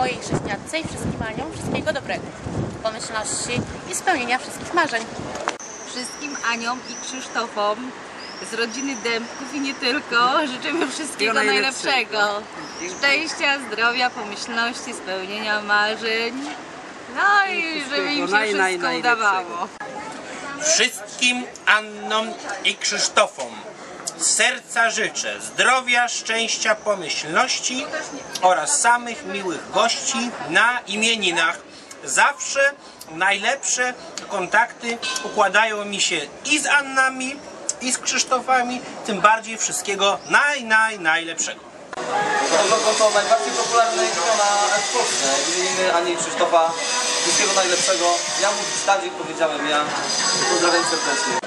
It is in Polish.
Mojej chrześcijance i wszystkim Aniom wszystkiego dobrego, pomyślności i spełnienia wszystkich marzeń. Wszystkim Aniom i Krzysztofom z rodziny Dębków i nie tylko życzymy wszystkiego najlepszego. Szczęścia, zdrowia, pomyślności, spełnienia marzeń. No i żeby im się wszystko udawało. Wszystkim Annom i Krzysztofom serca życzę zdrowia, szczęścia, pomyślności oraz samych miłych gości na imieninach. Zawsze najlepsze kontakty układają mi się i z Annami, i z Krzysztofami, tym bardziej wszystkiego naj, naj, najlepszego. To, to najbardziej popularne imiona w Polsce. Imieniny Ani Krzysztofa. Wszystkiego najlepszego. Ja mu Stadzik powiedziałem ja. Pozdrawiam serdecznie.